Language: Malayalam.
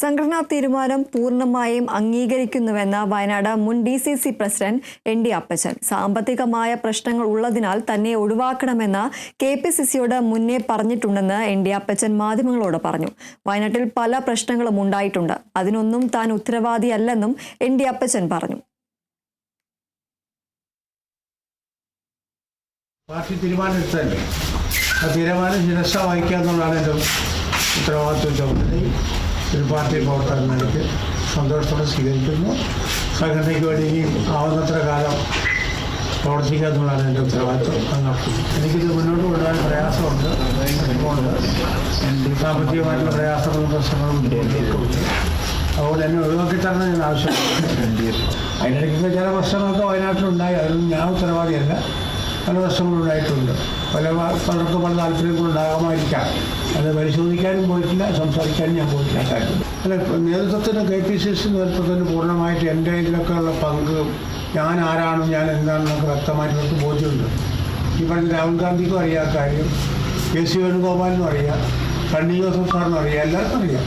സംഘടനാ തീരുമാനം പൂർണമായും അംഗീകരിക്കുന്നുവെന്ന് വയനാട് മുൻ D C C president N D Appachan. സാമ്പത്തികമായ പ്രശ്നങ്ങൾ ഉള്ളതിനാൽ തന്നെ ഒഴിവാക്കണമെന്ന് കെ പി സി സിയോട് മുന്നേ പറഞ്ഞിട്ടുണ്ടെന്ന് എൻ ഡി അപ്പച്ചൻ മാധ്യമങ്ങളോട് പറഞ്ഞു. വയനാട്ടിൽ പല പ്രശ്നങ്ങളും ഉണ്ടായിട്ടുണ്ട്. അതിനൊന്നും താൻ ഉത്തരവാദിയല്ലെന്നും എൻ ഡി അപ്പച്ചൻ പറഞ്ഞു. പാർട്ടി ഉത്തരവാദിത്വം ഒരു പാർട്ടി പ്രവർത്തകൻ നിലയ്ക്ക് സന്തോഷത്തോടെ സ്വീകരിക്കുന്നു. സംഘടനയ്ക്ക് വേണ്ടി ഇനിയും ആവുന്നത്ര കാലം പ്രവർത്തിക്കുക എന്നുള്ളതാണ് എന്റെ ഉത്തരവാദിത്വം. അത് നടത്തുന്നു എനിക്കിത് മുന്നോട്ട് കൊണ്ടുപോകാൻ പ്രയാസമുണ്ട്. ഉണ്ട് സാമ്പത്തികമായിട്ടുള്ള പ്രയാസങ്ങളും പ്രശ്നങ്ങളും ഉണ്ട്. അതുകൊണ്ട് എന്നെ ഒഴിവാക്കി തരണം ഞാൻ ആവശ്യപ്പെടുന്നു. അതിനിടയ്ക്ക് ചില പ്രശ്നങ്ങളൊക്കെ വയനാട്ടിലുണ്ടായി. അതിനൊന്നും ഞാൻ ഉത്തരവാദിയല്ല. പല പ്രശ്നങ്ങളുണ്ടായിട്ടുണ്ട് പല പലർക്കും പല താല്പര്യങ്ങളുണ്ടാകാമായിരിക്കാം അത് പരിശോധിക്കാനും പോയിട്ടില്ല സംസാരിക്കാനും ഞാൻ പോയിട്ടില്ല. കാര്യം അല്ല നേതൃത്വത്തിന് കെ പി സി സി നേതൃത്വത്തിന് പൂർണമായിട്ട് എന്റെ ഇതിലൊക്കെ ഉള്ള പങ്ക് ഞാൻ ആരാണോ ഞാൻ എന്താണെന്നൊക്കെ വ്യക്തമായിട്ട് ബോധ്യമുണ്ട്. ഈ പറഞ്ഞ രാഹുൽ ഗാന്ധിക്കും അറിയാം കാര്യം. കെ സി വേണുഗോപാലിനും അറിയാം. കണ്ണി ജോസഫ് സാറിനും അറിയാം. എല്ലാവർക്കും അറിയാം.